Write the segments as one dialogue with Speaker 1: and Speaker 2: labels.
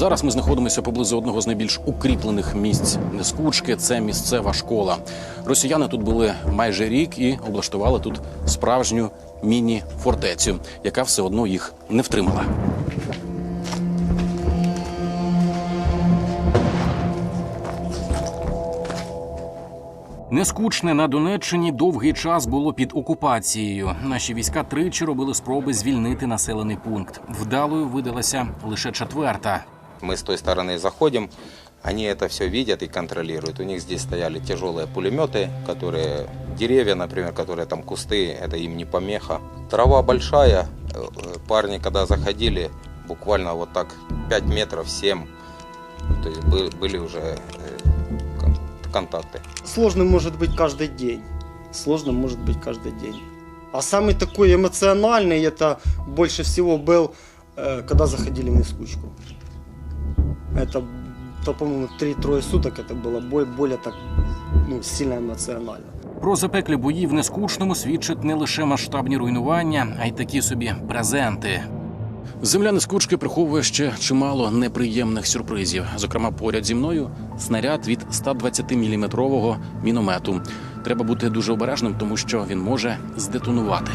Speaker 1: Зараз ми знаходимося поблизу одного з найбільш укріплених місць Нескучки. Це місцева школа. Росіяни тут були майже рік і облаштували тут справжню міні-фортецю, яка все одно їх не втримала. Нескучне на Донеччині довгий час було під окупацією. Наші війська тричі робили спроби звільнити населений пункт. Вдалою видалася лише четверта.
Speaker 2: Мы с той стороны заходим, они это все видят и контролируют. У них здесь стояли тяжелые пулеметы, которые деревья, например, которые там кусты, это им не помеха. Трава большая, э, парни когда заходили, буквально вот так 5 метров, 7, то есть были, уже э, кон- контакты.
Speaker 3: Сложным может быть каждый день. Сложным может быть каждый день. А самый такой эмоциональный это больше всего был, э, когда заходили в Нескучку. Это, то, по-моему, 3-трое суток это было бой, более так ну, сильно эмоционально.
Speaker 1: Про запеклі бої в нескучному свідчать не лише масштабні руйнування, а й такі собі презенти. Земля нескучки приховує ще чимало неприємних сюрпризів. Зокрема, поряд зі мною снаряд від 120-мм міномету. Треба бути дуже обережним, тому що він може здетонувати.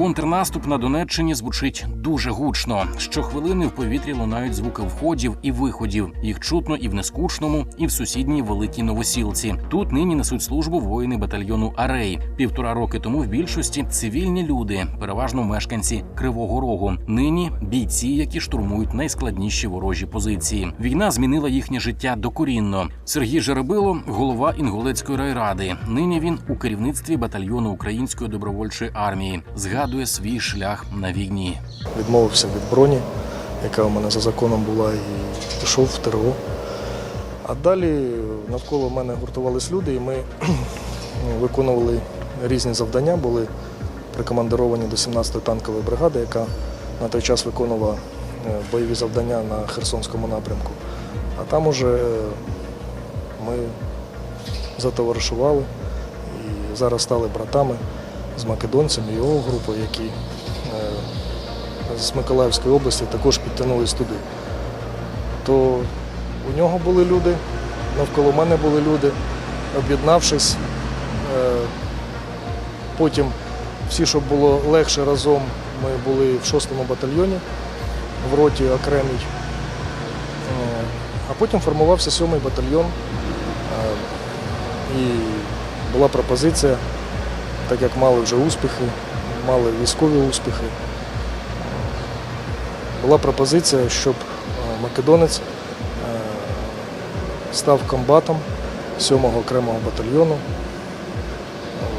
Speaker 1: Контрнаступ на Донеччині звучить дуже гучно. Щохвилини в повітрі лунають звуки входів і виходів. Їх чутно і в нескучному, і в сусідній великій новосілці. Тут нині несуть службу воїни батальйону Арей. Півтора роки тому в більшості цивільні люди, переважно мешканці Кривого Рогу. Нині бійці, які штурмують найскладніші ворожі позиції. Війна змінила їхнє життя докорінно. Сергій Жеребило, голова Інгулецької райради. Нині він у керівництві батальйону Української добровольчої армії. Згадує свій шлях на війні.
Speaker 4: відмовився від броні, яка у мене за законом була, і пішов в ТРО. А далі навколо мене гуртувались люди, і ми виконували різні завдання, були прикомандировані до 17-ї танкової бригади, яка на той час виконувала е, бойові завдання на Херсонському напрямку. А там уже е, ми затоваришували і зараз стали братами з македонцями, його групою, які е, з Миколаївської області також підтягнулись туди. То у нього були люди, навколо мене були люди, об'єднавшись. е, Потім всі, щоб було легше разом, ми були в 6-му батальйоні в роті окремій. Е, А потім формувався 7-й батальйон. І була пропозиція, так як мали вже успіхи, мали військові успіхи, була пропозиція, щоб е, македонець е, став комбатом 7-го окремого батальйону.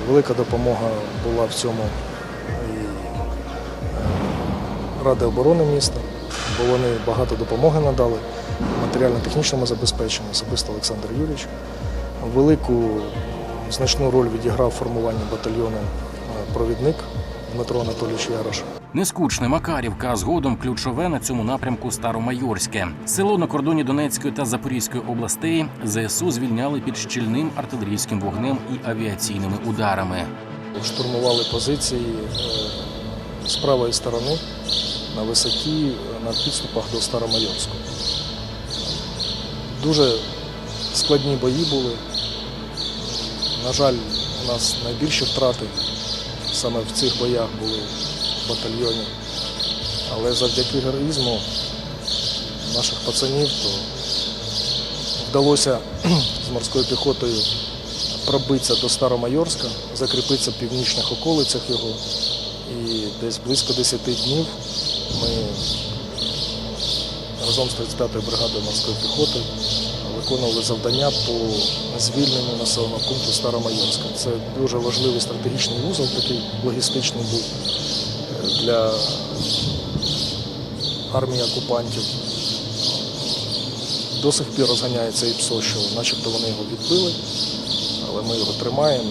Speaker 4: Велика допомога була в цьому і е, Ради оборони міста, бо вони багато допомоги надали матеріально-технічному забезпеченню, особисто Олександр Юрійович. Велику значну роль відіграв в формуванні батальйону е, провідник Дмитро Анатолійович Ярош.
Speaker 1: Нескучне Макарівка, а згодом ключове на цьому напрямку Старомайорське. Село на кордоні Донецької та Запорізької областей ЗСУ звільняли під щільним артилерійським вогнем і авіаційними ударами.
Speaker 4: Штурмували позиції е, з правої сторони на висоті е, на підступах до Старомайорського. Дуже складні бої були. На жаль, у нас найбільші втрати саме в цих боях були в батальйоні. Але завдяки героїзму наших пацанів то вдалося з морською піхотою пробитися до Старомайорська, закріпитися в північних околицях його. І десь близько 10 днів ми разом з 35-ю бригадою морської піхоти виконували завдання по звільненню населеного пункту Старомайорська. Це дуже важливий стратегічний вузол, такий логістичний був е, для армії окупантів. До сих пір розганяється і ПСО, що начебто вони його відбили, але ми його тримаємо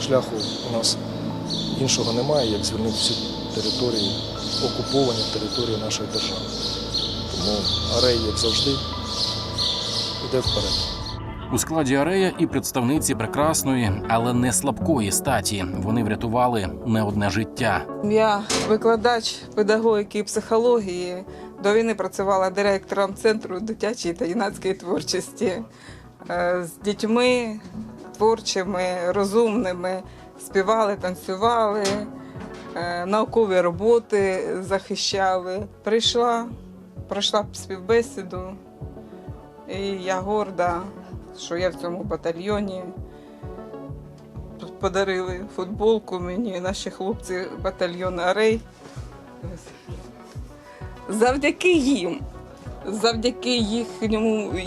Speaker 4: і шляху у нас іншого немає, як звільнити всі території, окуповані території нашої держави. Тому арей, як завжди, йде вперед.
Speaker 1: У складі арея і представниці прекрасної, але не слабкої статі. Вони врятували не одне життя.
Speaker 5: Я викладач педагогіки і психології. До війни працювала директором центру дитячої та юнацької творчості Е, з дітьми творчими, розумними. Співали, танцювали, е, наукові роботи захищали. Прийшла, пройшла співбесіду, і я горда, що я в цьому батальйоні. Подарили футболку мені наші хлопці батальйону Арей. Завдяки їм, завдяки їхньому,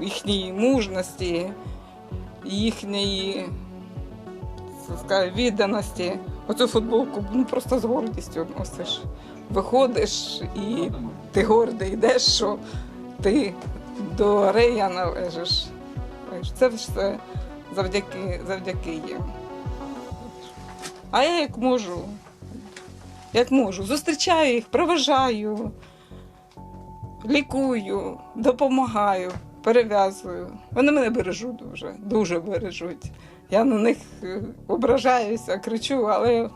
Speaker 5: їхній мужності, їхньої відданості. Оцю футболку ну, просто з гордістю носиш. Виходиш і ти гордий йдеш, що ти до Арея належиш. Це все завдяки, завдяки їм. А я як можу, як можу, зустрічаю їх, проважаю, лікую, допомагаю, перев'язую. Вони мене бережуть дуже, дуже бережуть. Я на них е, ображаюся, кричу, але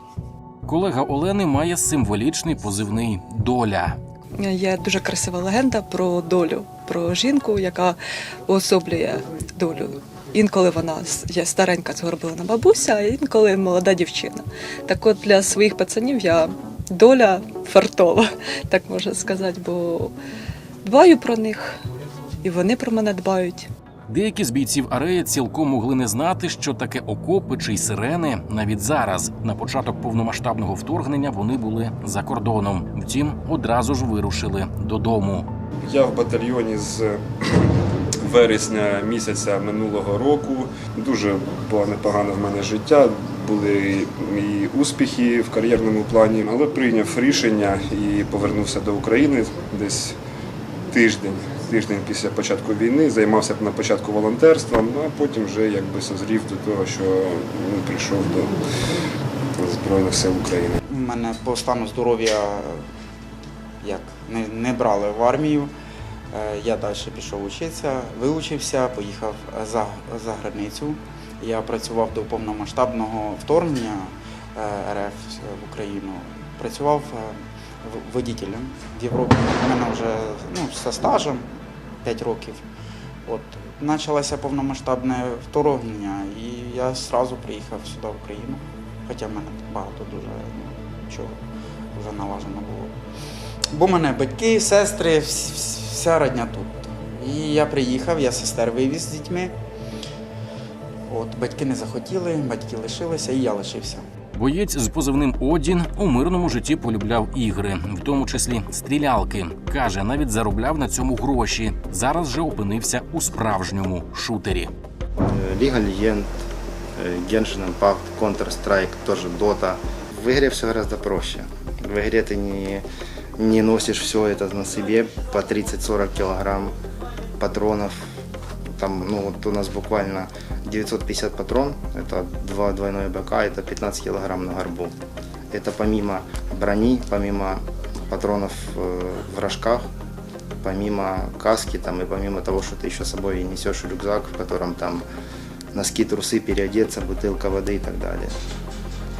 Speaker 1: Колега Олени має символічний позивний доля.
Speaker 6: Є дуже красива легенда про долю, про жінку, яка уособлює долю. Інколи вона є старенька згорблена бабуся, а інколи молода дівчина. Так от для своїх пацанів я доля фартова, так можна сказати, бо дбаю про них, і вони про мене дбають.
Speaker 1: Деякі з бійців арея цілком могли не знати, що таке окопи чи й сирени навіть зараз. На початок повномасштабного вторгнення вони були за кордоном. Втім, одразу ж вирушили додому.
Speaker 7: Я в батальйоні з вересня місяця минулого року. Дуже було непогане в мене життя. Були і успіхи в кар'єрному плані, але прийняв рішення і повернувся до України десь тиждень. Тиждень після початку війни займався на початку волонтерством, а потім вже якби созрів до того, що ну, прийшов до Збройних сил України.
Speaker 8: У Мене по стану здоров'я як не, не брали в армію. Е, Я далі пішов вчитися, вивчився, поїхав за, за границю. Я працював до повномасштабного вторгнення е, РФ в Україну. Працював е, в- в Європі. У мене вже ну, зі стажем 5 років. От почалося повномасштабне вторгнення, і я одразу приїхав сюди в Україну. Хоча в мене багато дуже ну, чого вже налажено було. Бо в мене батьки, сестри, вс- вс- вся родня тут. І я приїхав, я сестер вивіз з дітьми. От, батьки не захотіли, батьки лишилися, і я лишився.
Speaker 1: Боєць з позивним Одін у мирному житті полюбляв ігри, в тому числі стрілялки. каже, навіть заробляв на цьому гроші. Зараз же опинився у справжньому шутері.
Speaker 9: Э, Лига Легенд, э, Genshin Impact, Counter-Strike, тоже Dota. В игре все гораздо проще. В игре ты не, не носишь все это на себе по 30-40 килограмм патронов. Там, ну, вот у нас буквально 950 патрон, это два двойное БК, это 15 килограмм на горбу. Это помимо брони, помимо патронов э, в рожках, помимо каски там, и помимо того, что ты еще с собой несешь рюкзак, в котором там носки, трусы, переодеться, бутылка воды и так далее.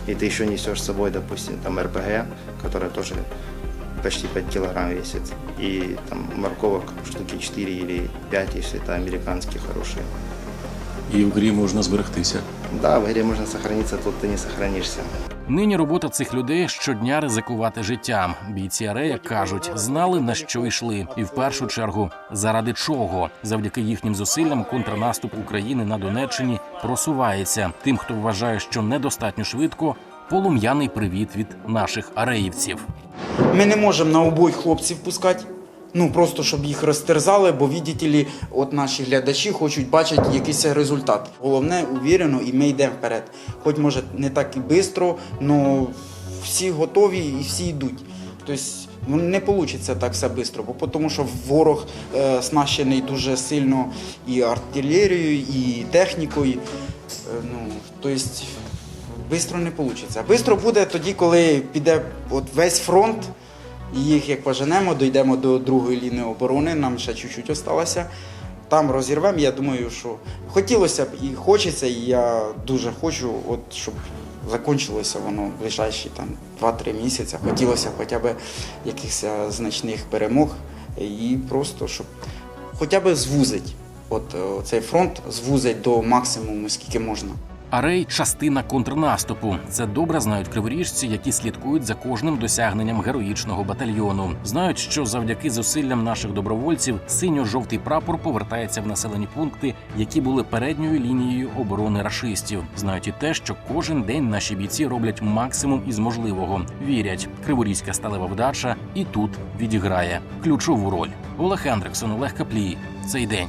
Speaker 9: И ты еще несешь с собой, допустим, там РПГ, которая тоже почти 5 килограмм весит. И там морковок штуки 4 или 5, если это американские хорошие.
Speaker 10: І в грі можна зберегтися.
Speaker 9: Да, в игре можно сохраниться, тут ты не сохранишься.
Speaker 1: Нині робота цих людей щодня ризикувати життям. Бійці арея кажуть, знали на що йшли, і в першу чергу заради чого. Завдяки їхнім зусиллям контрнаступ України на Донеччині просувається. Тим, хто вважає, що недостатньо швидко, полум'яний привіт від наших ареївців.
Speaker 8: Ми не можемо на обой хлопців пускати. Ну просто щоб їх розтерзали, бо ли, от наші глядачі хочуть бачити якийсь результат. Головне увірено, і ми йдемо вперед. Хоч може не так і швидко, але всі готові і всі йдуть. Тобто не вийде так все швидко, бо тому що ворог е, оснащений дуже сильно і артилерією, і технікою. Е, ну, тобто Бистро не вийде. Бистро буде тоді, коли піде от весь фронт, їх як поженемо, дійдемо до другої лінії оборони, нам ще чуть-чуть осталося. там розірвемо. Я думаю, що хотілося б і хочеться, і я дуже хочу, от щоб закінчилося воно в ближайші там 2-3 місяці. Хотілося б хоча б якихось е, значних перемог і просто щоб хоча б звузить. От е, цей фронт звузить до максимуму, скільки можна.
Speaker 1: Арей частина контрнаступу. Це добре знають криворіжці, які слідкують за кожним досягненням героїчного батальйону. Знають, що завдяки зусиллям наших добровольців синьо-жовтий прапор повертається в населені пункти, які були передньою лінією оборони рашистів. Знають і те, що кожен день наші бійці роблять максимум із можливого. Вірять, криворізька сталева вдача і тут відіграє ключову роль. Олег Хендриксон, Олег Каплій. Цей день.